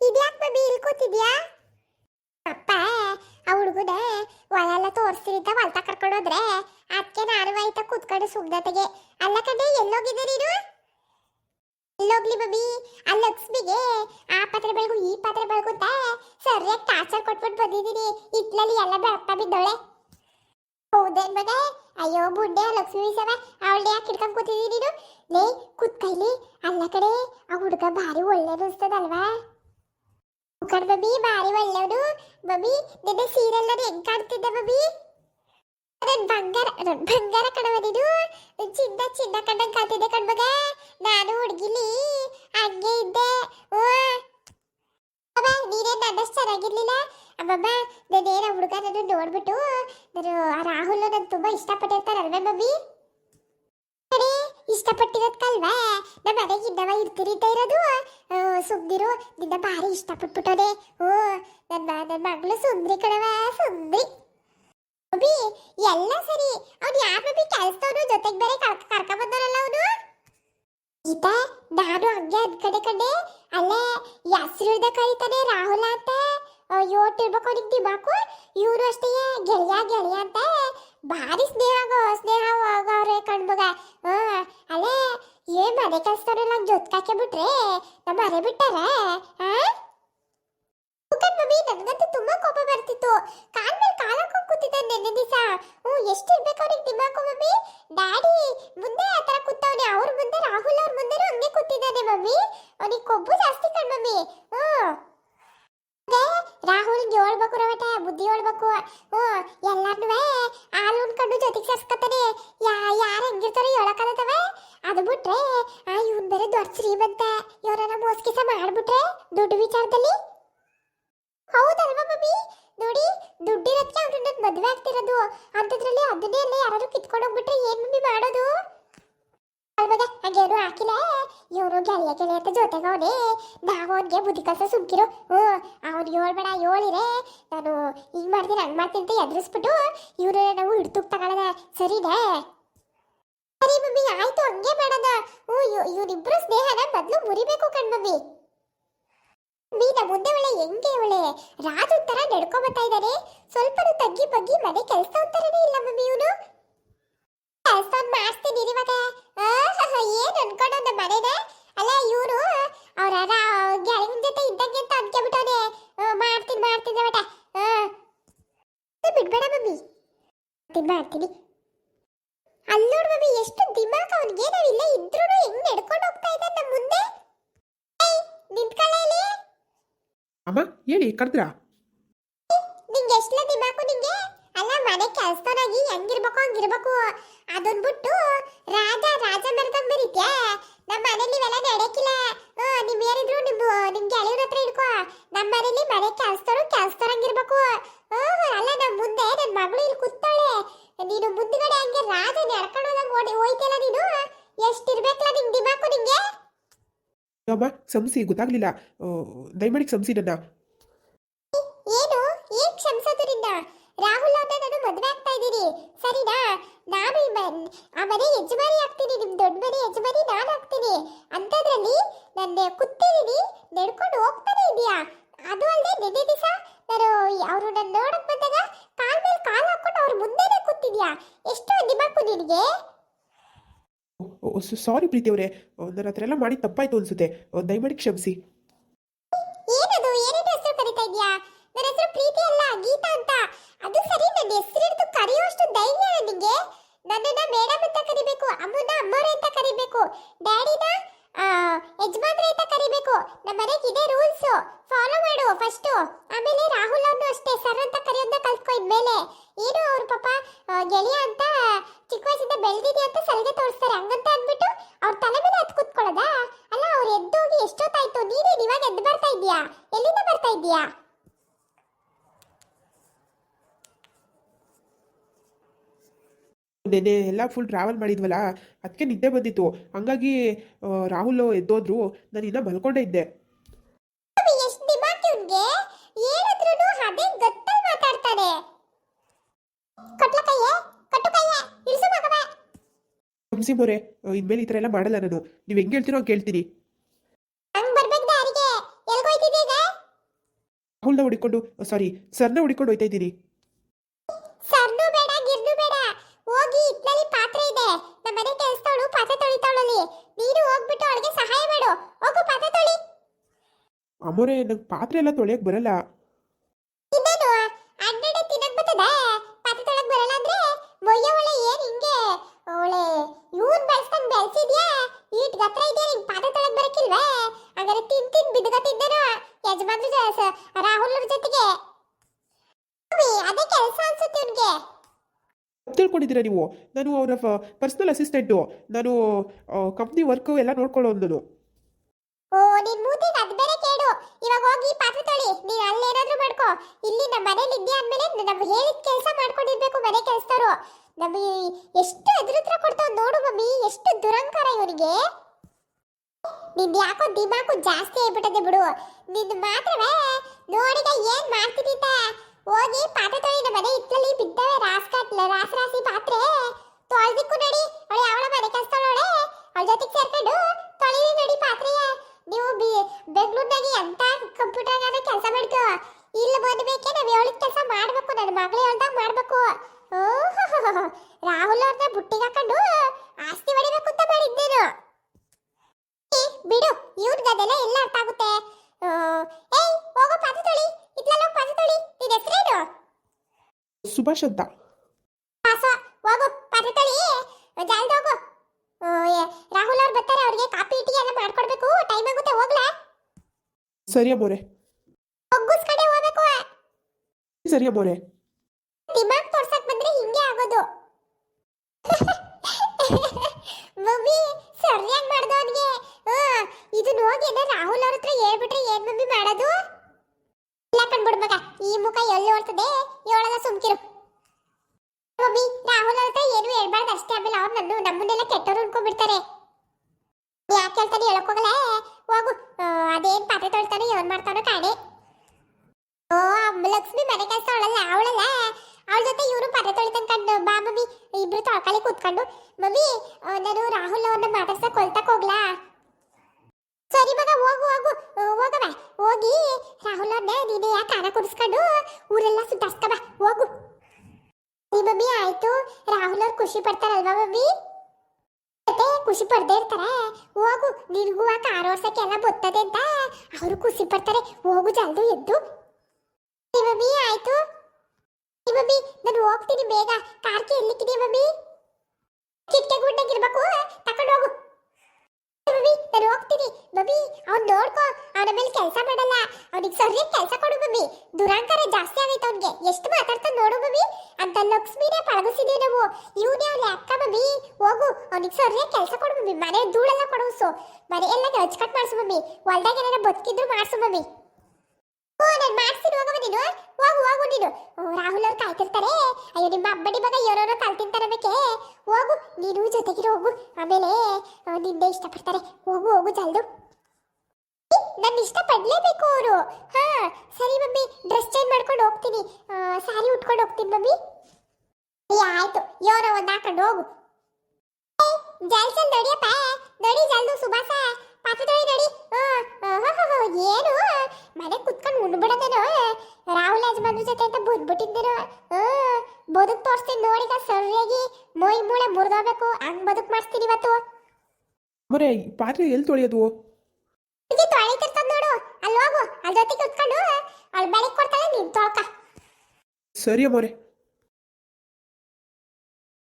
ಇದ್ಯಾಕ್ ಬಬಿ ಇಲ್ಲಿ ಕೂತಿದ್ಯಾ? ಅಪ್ಪ, ಆ ಹುಡುಗನ ಹೊಳೆಲ್ಲ ತೋರಿಸ್ತಿದ್ದ ಹೊಲ್ತ ಕರ್ಕೊಂಡೋದ್ರೆ ಅದಕ್ಕೆ ನಾನು ಆಯ್ತಾ ಕೂತ್ಕೊಂಡು ಸುಗ್ದತೆಗೆ ಅಲ್ಲ ಕಡೆ ಎಲ್ಲೋಗಿದ್ದೆ ನೀನು? ಎಲ್ಲೋಗ್ಲಿ ಬಬಿ, ಆ ಆ ಪಾತ್ರೆ ಬೆಳಗು, ಈ ಪಾತ್ರೆ ಬೆಳಗು ಸರಿಯಾಗಿ ಟಾರ್ಚರ್ ಕೊಟ್ಬಿಟ್ಟು ಬಂದಿದ್ದೀನಿ. ಇಟ್ಲಲ್ಲಿ ಎಲ್ಲ ಬೆಳಗ್ತಾ ಬಿದ್ದವಳೆ ಹೌದೇನ್ ಅಯ್ಯೋ ಬುಡ್ಡೆ ಲಕ್ಷ್ಮಿ ಸವ ಅವಳನ್ನ ಯಾಕೆ ಹಿಡ್ಕೊಂಡು ಕೂತಿದ್ದೀನಿ ನೀನು? ಲೇ ಕುತ್ಕೈಲಿ ಅಲ್ಲ ಕಡೆ ಆ ಹುಡುಗ ಭಾರಿ ಒಳ್ಳೇದು ಅನಿಸ್ತದಲ್ವಾ ಕಣ್ ಬಬಿ ಬಾರಿ ಒಳ್ಳೆಯವರು ಬಬಿ, ನಿನ್ನೆ ಸೀರಿಯಲ್ ಹೆಂಗ್ ಕಾಣ್ತಿದ್ದೆ ಬಬಿ? ನನ್ ಬಂಗಾರ ಬಂಗಾರ ನನ್ ಚಿನ್ನ ಚಿನ್ನ ಕಂಡಂಗ್ ಕಾಣ್ತಿದ್ದೆ ಕಣ್ಮಗ. ನಾನು ಹುಡುಗಿಲಿ ಹಂಗೆ ಇದ್ದೆ. ಓ, ಅಬ್ಬಾ ನೀನೇ ನನ್ನಷ್ಟು ಚೆನ್ನಾಗಿರ್ಲಿಲ್ಲ? ಅಬ್ಬಬ್ಬ ನಾನೇನ ಹುಡುಗ ನಾನು ನೋಡ್ಬಿಟ್ಟು ರಾಹುಲ್ ನಾನು ತುಂಬಾ ಇಷ್ಟಪಟ್ಟಿರ್ತಾರಲ್ವೇ ಮಮ್ಮಿ ಕಡೆ ಇಷ್ಟಪಟ್ಟಿರೋದ್ಕಲ್ವಾ? ನಮ್ಮ ಮನೆಗೆ ಇನ್ನವ ಇರ್ತೀರಿ ಇರೋದು ಸುಮ್ನಿರು. ನಿನ್ನ ಭಾರಿ ಇಷ್ಟಪಟ್ಬಿಟ್ಟೋದೆ. ಓ ನನ್ನ ನನ್ನ ಮಗಳು ಸುಂದ್ರಿ ಕಣವ ಸುಂದ್ರಿ ಅಭಿ, ಎಲ್ಲ ಸರಿ. ಅವ್ನು ಯಾರ ಬಿ ಕೆಲ್ಸದವನು ಜೊತೆಗೆ ಬೇರೆ ಕರ್ಕ ಬಂದವನಲ್ಲ ಅವನು? ಗೀತ ನಾನು ಹಂಗೆ ಅನ್ಕಡೆ ಕಡೆ ಅಲ್ಲೇ ಹೆಸರಿಡ್ದ ಕರೀತಾನೆ ರಾಹುಲ ಅಂತ. ಯೋಟ್ ಇರ್ಬೇಕು ಅವನಿಗೆ ದಿಮಾಕು. ಇವರು ಅಷ್ಟೇ ಗೆಳೆಯ ಗೆಳೆಯ ಅಂತ. ಭಾರಿ ಸ್ನೇಹ ಸ್ನೇಹ ಆಗವ್ರೆ ಕಣ್ಮಗ ಅಲ್ಲೇ ಏನ್ ಮನೆ ಕಲ್ಸ್ತಾರಲ್ಲ ಜೊತ್ಕಾಕೆ ಬಿಟ್ರೆ? ನಮ್ಮ ಮನೆ ಬಿಟ್ಟಾರ? ಮಮ್ಮಿ, ನನಗಂತೂ ತುಂಬಾ ಕೋಪ ಬರ್ತಿತ್ತು. ಕಾಲ್ ಮೇಲೆ ಕಾಲ್ ಕೂತಿದ್ದ ನೆನ್ನೆ ದಿವಸ. ಹ್ಞೂ ಎಷ್ಟು ಇರ್ಬೇಕು ಅವ್ರಿಗೆ ದಿಮಾಕು ಮಮ್ಮಿ? ಡ್ಯಾಡಿ, ಮುಂದೆ ಆ ಥರ ಕೂತವನೆ. ಅವ್ರ ಮುಂದೆ ರಾಹುಲ್ ಅವ್ರ ಮುಂದೆ ಹಂಗೆ ಕೂತಿದ್ದಾನೆ ಮಮ್ಮಿ. ಅವನಿಗೆ ಕೊಬ್ಬು ಜಾಸ್ತಿ ಕಣ್ ಮಮ್ಮಿ. ಹ್ಞೂ. ರಾಹುಲ್ಗೆ ಹೇಳ್ಬೇಕು ರವಟೆ? ಬುದ್ಧಿ ಹೇಳ್ಬೇಕು ಹ್ಞೂ ಎಲ್ಲಾರ್ನೂ ಹಾಲು ಉಣ್ಕೊಂಡು ಜೊತೆಗೆ ಸೇರ್ಸ್ಕೊತಾನೆ ಯಾ, ಯಾರು ಹೆಂಗಿರ್ತಾರೋ ಹೇಳಕ್ಕಾಗತ್ತವೆ ಅದು ಬಿಟ್ರೆ, ಆ, ಇವನ್ ಬೇರೆ ದೊಡ್ಡ ಶ್ರೀಮಂತ ಇವರನ್ನ ಮೋಸ್ಕಿಸ ಮಾಡ್ಬಿಟ್ರೆ ದುಡ್ಡು ವಿಚಾರದಲ್ಲಿ? ಹೌದಲ್ವಾ ಮಮ್ಮಿ? ನೋಡಿ ದುಡ್ಡಿರೋದಕ್ಕೆ ಅವ್ರು ನನ್ನ ಮದುವೆ ಆಗ್ತಿರೋದು. ಅಂಥದ್ರಲ್ಲಿ ಅದನ್ನೇ ಯಾರಾದ್ರೂ ಕಿತ್ಕೊಂಡು ಹೋಗ್ಬಿಟ್ರೆ ಏನ್ ಮಮ್ಮಿ ಮಾಡೋದು? ಅಲ್ವಾಗ? ಹಾಗೇನು ಹಾಕಿಲ್ಲ. ಇವರು ಗೆಳೆಯ ಗೆಳೆಯ ಅಂತ ಜೊತೆಗೆ ಬುದ್ಧಿ ಕಲ್ಸ ಸುಮ್ಕಿರು. ಹ್ಞೂ ಅವ್ನು ಹೇಳ್ಬೇಡ ಹೇಳಿರೆ ನಾನು ಹಿಂಗ್ ಮಾಡ್ತೀನಿ, ಹಂಗೆ ಮಾಡ್ತೀನಿ ಅಂತ ಎದುರಿಸ್ಬಿಟ್ಟು ಇವರು ನಾವು ಹಿಡ್ತುಕ್ ತಗೊಳ್ಳೋದ ಸರಿನಾ? ಸರಿ ಮಮ್ಮಿ, ಆಯ್ತು, ಹಂಗೆ ಮಾಡೋದ. ಹ್ಞೂ ಇವರಿಬ್ರು ಸ್ನೇಹನ ಮೊದಲು ಮುರಿಬೇಕು ಕಣ್ ಮಮ್ಮಿ. ಮೀನ ಮುಂದೆ ಒಳ್ಳೆ, ಹೆಂಗೆ ಒಳ್ಳೆ? ರಾಜು ತರ ನಡ್ಕೊ ಬರ್ತಾ ಇದ್ದಾನೆ ಸ್ವಲ್ಪನೂ ತಗ್ಗಿ ಬಗ್ಗಿ ಮನೆ ಕೆಲಸ ಅಂತಾರನೇ ಇಲ್ಲ ಮಮ್ಮಿ ಇವನು. ಕೆಲಸ ಮಾಡ್ತೀನಿ ಇವಾಗ ಏನ್ ಅನ್ಕೊಂಡು ನಮ್ಮ ಮನೆನ? ಅಲ್ಲ ಇವರು ಅವ್ರ ಗೆಳಗಿನ ಜೊತೆ ಇದ್ದಂಗೆ ಅಂತ ಅನ್ಕೊಂಡ್ಬಿಟ್ಟವನೆ ಮಾಡ್ತೀನಿ ಮಾಡ್ತೀನಿ ಬೇಟ ಬಿಡ್ಬೇಡ ಮಮ್ಮಿ. ಮಾಡ್ತೀನಿ ಮಾಡ್ತೀನಿ. ಅಲ್ಲಿ ನೋಡು ಮಮ್ಮಿ ಎಷ್ಟು ದಿಮಾಕ್ ಅವನಿಗೆ ನಾವಿಲ್ಲ ಇದ್ರೂ ಹೆಂಗ್ ನಡ್ಕೊಂಡು ಹೋಗ್ತಾ ಇದ್ದಾನೆ ನಮ್ಮ ಮುಂದೆ? ನಿಂತ್ಕೊಳ್ಳಿ ಅಮ್ಮ ಹೇಳಿ ಕರೆದ್ರಾ? ನಿಂಗೆ ಎಷ್ಟಲ ದಿಮಾಕು ನಿಂಗೆ? ಅಲ್ಲ ಮನೆ ಇರ್ಬೇಕು ಹೆಂಗಿರ್ಬೇಕು ಹಂಗಿರ್ಬೇಕು. ಅದನ್ ಬಿಟ್ಟು ರಾಜ ರಾಜ ಮರ್ದಂಗ್ ಬರೀತ್ಯಾ ನಮ್ಮ ಮನೇಲಿ ಇವೆಲ್ಲ ನಡೆಯಕ್ಕಿಲ್ಲ ಹ್ಮ್, ನಿಮ್ ಏನಿದ್ರು ನಿಮ್ ನಿಮ್ ಗೆಳೆಯರ ಹತ್ರ ಇಡ್ಕೋ ನಮ್ಮ ಮನೇಲಿ ಮನೆ ಕೆಲ್ಸದವ್ರು ಕೆಲ್ಸದವ್ರಂಗಿರ್ಬೇಕು ಹ್ಮ್ ಅಲ್ಲ ನಮ್ ಮುಂದೆ ನನ್ ಮಗಳು ಇಲ್ಲಿ ಕೂತಾಳೆ ನೀನು ಮುಂದ್ಗಡೆ ಹಂಗೆ ರಾಜ ನಡ್ಕೊಂಡು ಹೋದಂಗ್ ಓಡಿ ಹೋಯ್ತಲ್ಲ ನೀನು ಎಷ್ಟಿರ್ಬೇಕಲ್ಲ ನಿಂಗ್ ದಿಮಾಕು ನಿಂಗೆ? ಅಮ್ಮ ಸಂಸಿ ಗೊತ್ತಾಗ್ಲಿಲ್ಲ. ದಯಮಾಡಿ ಸಂಸಿ ನನ್ನ. ಏನು? ಏನ್ ಕ್ಷಮಿಸೋದ್ರಿಂದ ರಾಹುಲ್ ಅವ್ರನ್ನ ನಾನು ಮದುವೆ ಆಗ್ತಾ ಇದ್ದೀನಿ. ಸರಿನಾ? ನಾನು ಈ ಮನ್- ಆ ಮನೆ ಯಜಮಾನಿ ಆಗ್ತೀನಿ ನಿಮ್ ದೊಡ್ಡ ಮನೆ ಯಜಮಾನಿ ನಾನು ಆಗ್ತೀನಿ. ಅಂಥದ್ರಲ್ಲಿ ನನ್ನ ಕೂತಿದ್ದೀನಿ ನಡ್ಕೊಂಡು ಹೋಗ್ತಾನೆ ಇದೆಯಾ ಅದು ಅಲ್ಲದೆ ನಿನ್ನೆ ದಿವಸ ನಾನು ಅವರು ನನ್ನ ನೋಡಕ್ ಬಂದಾಗ ಕಾಲ್ ಮೇಲೆ ಕಾಲ್ ಹಾಕೊಂಡು ಅವ್ರ ಮುಂದೆನೆ ಕೂತಿದ್ಯಾ? ಎಷ್ಟು ದಿಮಾಕು ನಿನಗೆ. ಸಾರಿ ಪ್ರೀತಿ ಅವರೇ. ನನ್ನ ಹತ್ರ ಎಲ್ಲ ಮಾಡಿ ತಪ್ಪಾಯ್ತು ಅನ್ಸುತ್ತೆ. ದಯಮಾಡಿ ಕ್ಷಮಿಸಿ. ಏನದು? ಹೆಸರು ಕರಿತಾ ನನ್ನ ಹೆಸರು ಪ್ರೀತಿ ಅಲ್ಲ ಅಂತ. ಅದು ಸರಿ ನನ್ನ ನಿಮಗೆ ನನ್ನನ್ನ ಅಂತ ಕರಿಬೇಕು ಅಮ್ಮನ ಅಮ್ಮವ್ರೆ ಅಂತ ಕರಿಬೇಕು. ಡ್ಯಾಡಿನ ಯಜಮಾನ್ರೆ ಅಂತ ಕರಿಬೇಕು. ನಮ್ಮ ಮನೆಗೆ ಇದೇ ರೂಲ್ಸ್ ಫಾಲೋ ಮಾಡು ಫಸ್ಟ್ ಆಮೇಲೆ ರಾಹುಲ್ ಅವ್ರನ್ನು ಅಷ್ಟೇ ಸರ್ ಅಂತ ಕರೆಯೋದನ್ನ ಕಲ್ತ್ಕೊ ಇದ್ಮೇಲೆ. ಏನು ಅವ್ರ ಪಾಪ ಗೆಳೆಯ ಅಂತ ಚಿಕ್ಕ ವಯಸ್ಸಿಂದ ಬೆಳೆದಿದೆ ಅಂತ ಸಲಿಗೆ ತೋರಿಸ್ತಾರೆ. ಹಂಗಂತ ಅಂದ್ಬಿಟ್ಟು ಅವ್ರ ತಲೆ ಮೇಲೆ ಕೂತ್ಕೊಳ್ಳೋದಾ? ಅಲ್ಲ ಅವ್ರು ಎದ್ದೋಗಿ ಎಷ್ಟೊತ್ತಾಯ್ತು? ನೀನೇನು ಇವಾಗ ಎದ್ದು ಬರ್ತಾ ಇದೀಯಾ ಎಲ್ಲಿಂದ ಬರ್ತಾ ಇದೀಯಾ ನೆನೆ ಎಲ್ಲ ಫುಲ್ ಟ್ರಾವೆಲ್ ಮಾಡಿದ್ವಲ್ಲ ಅದಕ್ಕೆ ನಿದ್ದೆ ಬಂದಿತ್ತು. ಹಂಗಾಗಿ ರಾಹುಲ್ ಎದ್ದೋದ್ರು ನಾನು ಇನ್ನೂ ಮಲ್ಕೊಂಡೇ ಇದ್ದೆ. ಕ್ಷಮಿಸಿ ಮೊರೆ ಇನ್ಮೇಲೆ ಈ ಥರ ಎಲ್ಲ ಮಾಡಲ್ಲ ನಾನು. ನೀವು ಹೆಂಗೆ ಹೇಳ್ತೀರೋ ಹಂಗೆ ಕೇಳ್ತೀನಿ ರಾಹುಲ್ನ ಹುಡಿಕೊಂಡು ಸಾರಿ ಸರ್ನ ಹುಡಿಕೊಂಡು ಹೋಯ್ತಾ ಇದ್ದೀನಿ ಸರ್ನು ಬೇಡ ಗಿರ್ನು ಬೇಡ ಹೋಗಿ ಇಟ್ಲಲ್ಲಿ ಪಾತ್ರೆ ಇದೆ ಮನೆ ಕೆಲಸದವಳು ಪಾತ್ರೆ ತೊಳಿತಾವಳಲ್ಲಿ ನೀನು ಹೋಗ್ಬಿಟ್ಟು ಅವಳಿಗೆ ಸಹಾಯ ಮಾಡು. ಹೋಗು ಪಾತ್ರೆ ತೊಳಿ. ಅಮ್ಮೋರೆ ನಂಗೆ ಪಾತ್ರೆ ಎಲ್ಲ ತೊಳೆಯಕ್ಕೆ ಬರಲ್ಲ. ಇನ್ನೇನು? ಅಡ್ಡಡೆ ತಿನ್ನಕ್ ಬರ್ತದ. ಪಾತ್ರೆ ತೊಳಕ್ ಬರಲ್ಲ ಅಂದ್ರೆ ಮೊಯ್ಯ ಒಳ್ಳೆ ಏನ್ ಹಿಂಗೆ? ಒಳ್ಳೆ ಇವನ್ ಬೆಳ್ಸ್ದಂಗ್ ಬೆಳ್ಸಿದ್ಯಾ? ಈಟ್ ಗತ್ರ ಇದೆಯಾ ನಿಂಗ್? ಪಾತ್ರೆ ತೊಳಕ್ ಬರಕ್ಕಿಲ್ವೇ? ತಿನ್ ತಿನ್ ಬಿದ್ಗತ್ತಿದ್ದೇನೋ ಯಜಮಾನ್ರು ರಾಹುಲ್ ಜೊತೆಗೆ. ಅದೇ ಕೆಲಸ ಅನ್ಸುತ್ತೆ ಇವ್ನಿಗೆ. ತಿಳ್ಕೊಂಡಿದ್ದೀರಾ ನೀವು? ನಾನು ಅವರ ಪರ್ಸನಲ್ ಅಸಿಸ್ಟೆಂಟು ನಾನು ಕಂಪ್ನಿ ವರ್ಕು ಎಲ್ಲ ನೋಡ್ಕೊಳ್ಳೋನು ಓ, ನಿನ್ ಮೂತಿಗೆ ಅದ್ ಬೇರೆ ಕೇಡು ಇವಾಗ ಹೋಗಿ ಪಾತ್ರೆ ತೊಳಿ. ನೀನ್ ಅಲ್ಲೇನಾದ್ರೂ ಮಾಡ್ಕೋ. ಇಲ್ಲಿ ನಮ್ಮ ಮನೇಲಿ ಇದ್ಯಾ ಅಂದ್ಮೇಲೆ ನಾವು ಹೇಳಿದ ಕೆಲಸ ಮಾಡ್ಕೊಂಡಿರ್ಬೇಕು ಮನೆ ಕೆಲಸದವರು. ನಮಗೆ ಎಷ್ಟು ಎದುರುತ್ರ ಕೊಡ್ತಾವ್ ನೋಡು ಮಮ್ಮಿ. ಎಷ್ಟು ದುರಂಕಾರ ಇವನಿಗೆ. ನಿನ್ ಯಾಕೋ ದಿಮಾಕು ಜಾಸ್ತಿ ಆಗ್ಬಿಟ್ಟದೆ ಬಿಡು. ನಿನ್ ಮಾತ್ರವೇ ನೋಡಿದ ಏನ್ ಮಾಡ್ತಿದ್ದ ಹೋಗಿ ಪಾತ್ರೆ ತೊಳಿ ನಮ್ಮ ಮನೆ ಇಟ್ಲಲ್ಲಿ ಬಿದ್ದವೆ ರಾಸ್ ಕಟ್ಲೆ ರಾಸ್ ರಾಸಿ ಪಾತ್ರೆ. ತೊಳೆದಿಕ್ಕು ನಡಿ, ಅವಳು ಅವಳ ಮನೆ ಕೆಲಸದವಳೆ ಅವಳ ಜೊತೆಗೆ ಸೇರ್ಕೊಂಡು ತೊಳಿ ನಡಿ ಪಾತ್ರೆಯ. ನೀವು ಬಿ- ಅಂತ ಎಂತ ಕಂಪ್ಯೂಟರ್ನಾಗ ಕೆಲಸ ಮಾಡ್ಕೋ. ಇಲ್ಲಿ ಬಂದ್ಬೇಕೆ ನಾವು ಹೇಳಿದ ಕೆಲಸ ಮಾಡ್ಬೇಕು ನನ್ನ ಮಗಳು ಹೇಳ್ದಾಗ ಮಾಡ್ಬೇಕು. ರಾಹುಲ್ ಅವ್ರನ್ನ ಬುಟ್ಟಿಗೆ ಹಾಕೊಂಡು ಆಸ್ತಿ ಹೊಡಿಬೇಕು ಅಂತ ಮಾಡಿದ್ದೇನು ಬಿಡು, ಇವ್ರಿಗದೆಲ್ಲ ಎಲ್ಲ ಅರ್ಥ ಆಗುತ್ತೆ. ಏಯ್, ಹೋಗೋ ಪಾತ್ರೆ ತೊಳಿ. ಇದ್ಲೆಲ್ಲ ಹೋಗಿ ಪಾತ್ರೆ ತೊಳಿ. ನಿನ್ ಹೆಸರೇನು ಸುಭಾಷ್ ಅಂತ. ಪಾಸ. ಹೋಗು ಪಾತ್ರೆ ತೊಳಿ. ಜಲ್ದಿ ಹೋಗು. ರಾಹುಲ್ ಅವ್ರು ಬರ್ತಾರೆ ಅವ್ರಿಗೆ ಕಾಫಿ ಟೀ ಎಲ್ಲ ಮಾಡ್ಕೊಡ್ಬೇಕು. ಟೈಮ್ ಆಗುತ್ತೆ ಹೋಗ್ಲಾ? ಸರಿ ಬೋರೆ ಒಗ್ಗುಸ್ ಕಡೆ ಹೋಗ್ಬೇಕು. ಸರಿ ಬೋರೆ ದಿಮಾಗ್ ತೋರ್ಸಕ್ ಬಂದ್ರೆ ಹಿಂಗೆ ಆಗೋದು. ಮಮ್ಮಿ ಸರಿಯಾಗಿ ಮಾಡ್ದು ಅವನಿಗೆ ಇದು ಹೋಗಿ ರಾಹುಲ್ ಅವ್ರ ಹತ್ರ ಹೇಳ್ಬಿಟ್ರೆ ಏನ್ ಮಮ್ಮಿ ಮಾಡೋದು? ಇಲ್ಲ ಕಣ್ಬಿಡ್ ಈ ಮುಖ ಎಲ್ಲಿ ಓಡ್ತದೆ ಹೇಳಲ್ಲ ಸುಮ್ಕಿರು. ಮಮ್ಮಿ ರಾಹುಲ್ ಅಂತ ಏನು ಹೇಳ್ಬಾರ್ದು ಅಷ್ಟೇ, ಆಮೇಲೆ ಅವ್ರು ನನ್ನ ನಮ್ಮನ್ನೆಲ್ಲ ಕೆಟ್ಟವ್ರು ಅನ್ಕೊಂಡ್ಬಿಡ್ತಾರೆ. ಯಾಕೆ ಹೇಳ್ತಾನೆ ಹೇಳಕ್ ಹೋಗಲ್ಲ, ಹೋಗು. ಅದೇನ್ ಪಾತ್ರೆ ತೊಳ್ತಾನೆ, ಏನ್ ಮಾಡ್ತಾನೋ ಕಾಣೆ. ಓ ಲಕ್ಷ್ಮಿ ಮನೆ ಕೆಲಸ ಅವಳಲ್ಲ ಅವಳಲ್ಲ. ಅವಳ ಜೊತೆ ಇವರು ಪಾತ್ರೆ ತೊಳಿತಾನೆ ಕಂಡು ಬಾ ಮಮ್ಮಿ ಇಬ್ರು ತೊಳ್ಕೊಳ್ಳಿ ಕೂತ್ಕೊಂಡು, ಮಮ್ಮಿ ನಾನು ರಾಹುಲ್ ಅವ್ರನ್ನ ಮಾತಾಡ್ಸಕ್ ಕೊಲ್ತಕ್ ಹೋಗ್ಲಾ ಸರಿ ಮಗ ಹೋಗು ಹೋಗು ಆ, ಹೋಗವ ಹೋಗಿ ರಾಹುಲ್ ಅವ್ರನ್ನ ನೀನೇ ಯಾಕೆ ಕಾನ ಕುಡಿಸ್ಕೊಂಡು ಊರೆಲ್ಲ ಸುತ್ತಾಡ್ಸ್ಕ ಬಾ ಹೋಗು ಈ ಮಮ್ಮಿ ಆಯ್ತು ರಾಹುಲ್ ಅವ್ರು ಪಡ್ತಾರಲ್ವಾ ಮಮ್ಮಿ ಮತ್ತೆ ಖುಷಿ ಪಡ್ದೇ ಇರ್ತಾರೆ. ಹೋಗು, ನಿನ್ಗೂ ಆ ಕಾರ್ ಓಡ್ಸಕ್ಕೆ ಎಲ್ಲ ಬರ್ತದೆ ಅಂತ. ಅವರು ಖುಷಿ ಪಡ್ತಾರೆ. ಹೋಗು, ಜಲ್ದು ಎದ್ದು. ಏ ಮಮ್ಮಿ ಆಯ್ತು. ಏ ಮಮ್ಮಿ ನಾನು ಹೋಗ್ತೀನಿ ಬೇಗ. ಕಾರ್ಗೆ ಎಲ್ಲಿಕ್ಕಿದೆ ಮಮ್ಮಿ ಕಿಟ್ಕೆ ಗುಡ್ಡಾಗಿರ್ಬೇಕು ತಕೊಂಡು ಹೋಗು. ಮಮ್ಮಿ ನಾನು ಹೋಗ್ತೀನಿ. ಮಮ್ಮಿ ಅವ್ನ್ ನೋಡ್ಕೊ. ಅವನ ಮೇಲೆ ಕೆಲಸ ಮಾಡಲ್ಲ. ಅವನಿಗೆ ಸರಿ ಕೆಲಸ ಕೊಡು ಬಬಿ ದುರಾಂಕಾರ ಜಾಸ್ತಿ ಆಗೈತೆ ಅವ್ನಿಗೆ. ಎಷ್ಟು ಮಾತಾಡ್ತಾನೆ ನೋಡು ಬಬಿ ಅಂತ ಲಕ್ಷ್ಮಿನೇ ಪಳಗಿಸಿದೆ ನಾವು? ಇವನೇ ಅವನ ಅಕ್ಕ ಮಮ್ಮಿ ಹೋಗು, ಅವನಿಗೆ ಸರಿ ಕೆಲಸ ಕೊಡು ಬಬಿ ಮನೆ ಧೂಳೆಲ್ಲ ಕೊಡಿಸು. ಮನೆ ಎಲ್ಲ ಅಚ್ಕಟ್ ಮಾಡಿಸು ಬಬಿ ಹೊಲ್ದಾಗ ಏನಾರ ಬದುಕಿದ್ರು ಮಾಡಿಸು ಬಬಿ ಓ ನಾನು ಮಾಡ್ತೀನಿ ಹೋಗವ ನೀನು. ಹೋಗು ಹೋಗು ನೀನು. ರಾಹುಲ್ ಅವ್ರು ಕಾಯ್ತಿರ್ತಾರೆ. ಅಯ್ಯೋ, ನಿಮ್ಮ ಅಬ್ಬಡಿ ಮಗ ಯಾರೋ ಕಲ್ ತಿಂತಾರೆ ಬೇಕೆ ಹೋಗು, ನೀನು ಜೊತೆಗಿರು ಹೋಗು. ಆಮೇಲೆ ನಿಂದೆ ಇಷ್ಟಪಡ್ತಾರೆ. ಹೋಗು ಹೋಗು ಜಲ್ದು. ನನ್ನ ಇಷ್ಟ ಪಡ್ಲೇಬೇಕು ಅವರು. ಹಾ, ಸರಿ ಮಮ್ಮಿ ಡ್ರೆಸ್ ಚೇಂಜ್ ಮಾಡ್ಕೊಂಡು ಹೋಗ್ತೀನಿ. ಸಾರಿ ಉಟ್ಕೊಂಡು ಹೋಗ್ತೀನಿ ಮಮ್ಮಿ. ಆಯ್ತು ಯೋರ ಒಂದ್ ಹಾಕೊಂಡು ಹೋಗು. ಜಲ್ ಜಲ್ ದೊಡಿ ಜಲ್ದು ಸುಭಾಸ. ಪಾತ್ರೆ ದೊಡಿ ದೊಡಿ ಏನು? ಮನೆ ಕುತ್ಕೊಂಡು ಉಣ್ಬಿಡೋದೇನೋ? ರಾಹುಲ್ ಯಜಮಾನ್ರ ಜೊತೆ ಅಂತ ಬುದ್ಬಿಟ್ಟಿದ್ದೇನೋ ಬದುಕ್ ತೋರಿಸ್ತೀನಿ ನೋಡಿಗ ಸರಿಯಾಗಿ. ಮೊಯ್ ಮೂಳೆ ಮುರಿದೋಗ್ಬೇಕು. ಹಂಗ್ ಬದುಕ್ ಮಾಡಿಸ್ತೀನಿ ಇವತ್ತು. ಈ ಪಾತ್ರೆ ಎಲ್ಲಿ ತೊಳೆಯೋದು? ಇದು ತೊಳಿತಿರ್ತದ ನೋಡು. ಅಲ್ಲಿ ಹೋಗು. ಅಲ್ಲಿ ಜೊತೆ ಕುತ್ಕೊಂಡು, ಅವಳು ಬೆಳಿಗ್ಗೆ ಕೊಡ್ತಾಳೆ, ನೀನ್ ತೊಳ್ಕ. ಸರಿ ಅಮ್ಮೋರೆ.